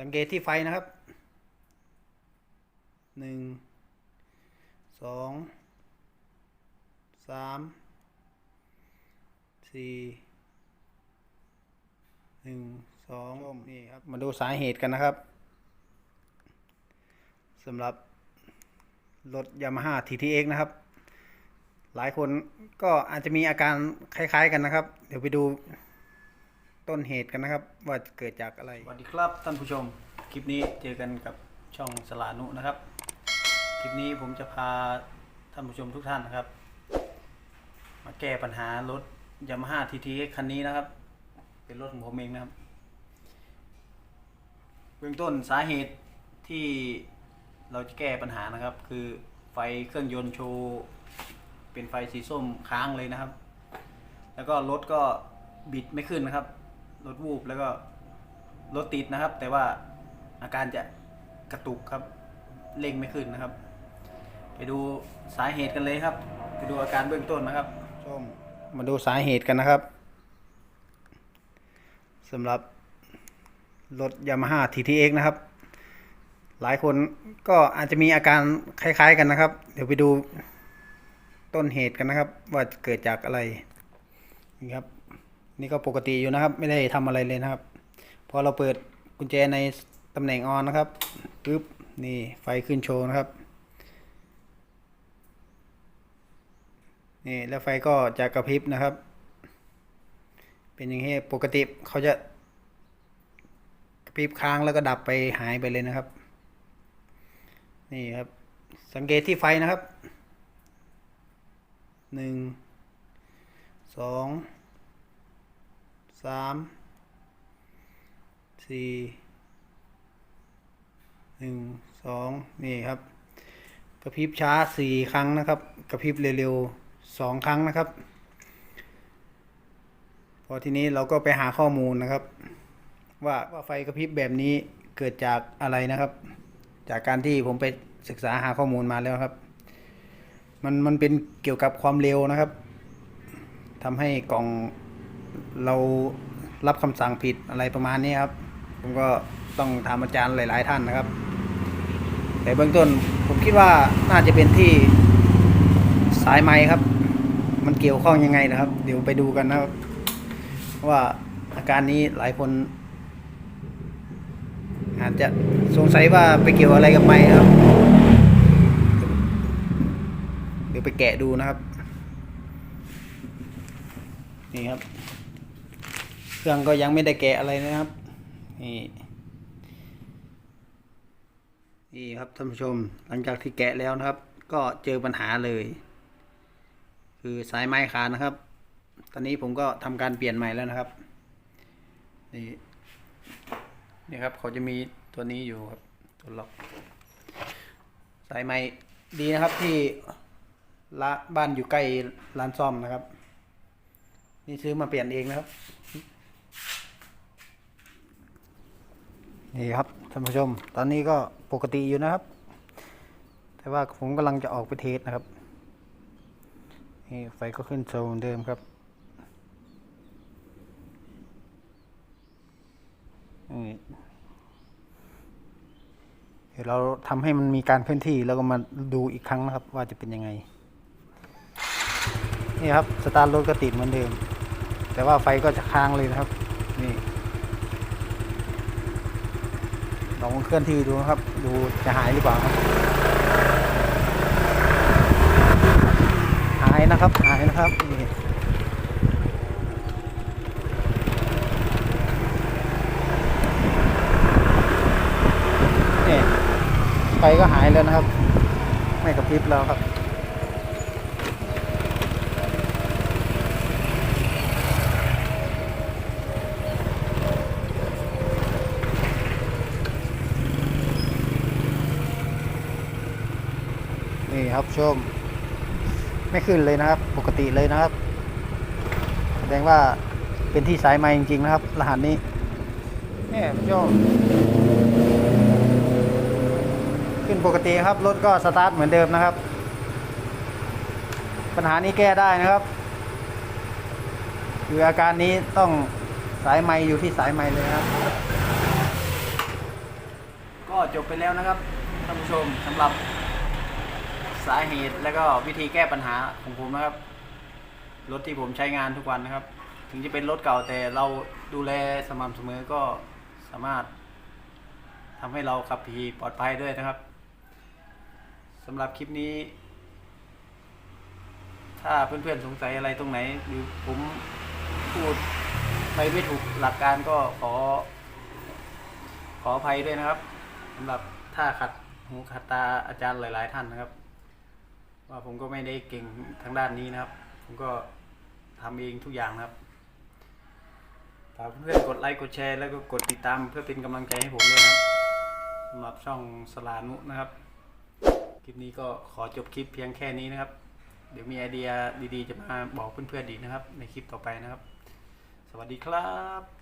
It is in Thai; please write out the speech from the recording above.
สังเกตที่ไฟนะครับหนึ่งสองสามสี่หนึ่งสองนี่ครับ มาดูสาเหตุกันนะครับสำหรับรถยามาฮ่า TTX นะครับ หลายคนก็อาจจะมีอาการคล้าย ๆ กันนะครับ เดี๋ยวไปดู ต้นเหตุกันนะครับ ว่าเกิดจากอะไร สวัสดีครับท่านผู้ชม คลิปนี้เจอกันกับช่องสลานุนะครับ คลิปนี้ผมจะพาท่านผู้ชมทุกท่านนะครับ มาแก้ปัญหารถยามาฮ่า TTX คันนี้นะครับ เป็นรถของผมเองนะครับ เบื้องต้นสาเหตุที่เราจะแก้ปัญหานะครับ คือไฟเครื่องยนต์โชว์เป็นไฟสีส้มค้างเลยนะครับ แล้วก็รถก็บิดไม่ขึ้นนะครับ รถวูบแล้วก็รถติดนะครับ แต่ว่าอาการจะกระตุกครับเร่งไม่ขึ้นนะครับ ไปดูสาเหตุกันเลยครับ ไปดูอาการเบื้องต้นนะครับชมมาดูสาเหตุกันนะครับสำหรับรถยามาฮ่า TTX นะครับ หลายคนก็อาจจะมีอาการคล้ายๆกันนะครับ เดี๋ยวไปดูต้นเหตุกันนะครับ ว่าเกิดจากอะไรนี่ครับ นี่ก็ปกติอยู่นะครับ ไม่ได้ทำอะไรเลยนะครับ พอเราเปิดกุญแจในตำแหน่งออนนะครับปึ๊บนี่ไฟขึ้นโชว์นะครับนี่แล้วไฟก็จะกระพริบนะครับ เป็นอย่างนี้ปกติเขาจะกระพริบค้างแล้วก็ดับไปหายไปเลยนะครับ นี่ครับ สังเกตที่ไฟนะครับหนึ่งสอง สามสี่หนึ่งสองนี่ครับ กระพริบช้าสี่ครั้งนะครับ กระพริบเร็วๆสองครั้งนะครับ พอทีนี้เราก็ไปหาข้อมูลนะครับ ว่าว่าไฟกระพริบแบบนี้เกิดจากอะไรนะครับ จากการที่ผมไปศึกษาหาข้อมูลมาแล้วครับ มันมันเป็นเกี่ยวกับความเร็วนะครับทำให้กล่อง เรารับคำสั่งผิดอะไรประมาณนี้ครับ ผมก็ต้องถามอาจารย์หลาย ๆ ท่านนะครับ แต่เบื้องต้นผมคิดว่าน่าจะเป็นที่สายไม้ครับ มันเกี่ยวข้องยังไงนะครับ เดี๋ยวไปดูกันนะครับ ว่าอาการนี้หลายคน อาจจะสงสัยว่าไปเกี่ยวอะไรกับไม้ครับ เดี๋ยวไปแกะดูนะครับ นี่ครับ เครื่องก็ยังไม่ได้แกะอะไรนะครับ นี่ นี่ครับท่านผู้ชม หลังจากที่แกะแล้วนะครับ ก็เจอปัญหาเลย คือสายไม้ขาดนะครับ ตอนนี้ผมก็ทำการเปลี่ยนใหม่แล้วนะครับ นี่ นี่ครับเขาจะมีตัวนี้อยู่ครับ ตัวล็อก สายไม้ดีนะครับที่ละบ้านอยู่ใกล้ร้านซ่อมนะครับ นี่ซื้อมาเปลี่ยนเองนะครับ นี่ครับท่านผู้ชม ตอนนี้ก็ปกติอยู่นะครับ แต่ว่าผมกำลังจะออกไปเทสนะครับ นี่ไฟก็ขึ้นโซนเดิมครับเดี๋ยวเราทำให้มันมีการเคลื่อนที่แล้วก็มาดูอีกครั้งนะครับ ว่าจะเป็นยังไง นี่ครับสตาร์ทรถก็ติดเหมือนเดิม แต่ว่าไฟก็จะค้างเลยนะครับ นี่ ลองเคลื่อนที่ดูนะครับ ดูจะหายหรือเปล่าครับหายนะครับหายนะครับนี่นี่ไฟก็หายแล้วนะครับ ไม่กระพริบแล้วครับ นี่ครับชม ไม่ขึ้นเลยนะครับ ปกติเลยนะครับ แสดงว่าเป็นที่สายไม้จริงๆนะครับ รหัสนี้เนี่ยชมขึ้นปกติครับรถก็สตาร์ทเหมือนเดิมนะครับ ปัญหานี้แก้ได้นะครับคืออาการนี้ต้องสายไม้อยู่ที่สายไม้เลยครับ ก็จบไปแล้วนะครับท่านผู้ชมสำหรับ สาเหตุและก็วิธีแก้ปัญหาของผมนะครับ รถที่ผมใช้งานทุกวันนะครับ ถึงจะเป็นรถเก่าแต่เราดูแลสม่ำเสมอก็สามารถทำให้เราขับขี่ปลอดภัยด้วยนะครับสำหรับคลิปนี้ ถ้าเพื่อนๆสงสัยอะไรตรงไหน หรือผมพูดไปไม่ถูกหลักการก็ขอ ขออภัยด้วยนะครับสำหรับถ้าขัดหูขัดตาอาจารย์หลาย ๆ ท่านนะครับ ว่าผมก็ไม่ได้เก่งทางด้านนี้นะครับ ผมก็ทำเองทุกอย่างครับฝากเพื่อนกดไลค์กดแชร์แล้วก็กดติดตามเพื่อเป็นกำลังใจให้ผมด้วยนะครับสำหรับช่องสลานุนะครับ คลิปนี้ก็ขอจบคลิปเพียงแค่นี้นะครับ เดี๋ยวมีไอเดียดีๆ จะมาบอกเพื่อนๆอีนะครับ ในคลิปต่อไปนะครับ สวัสดีครับ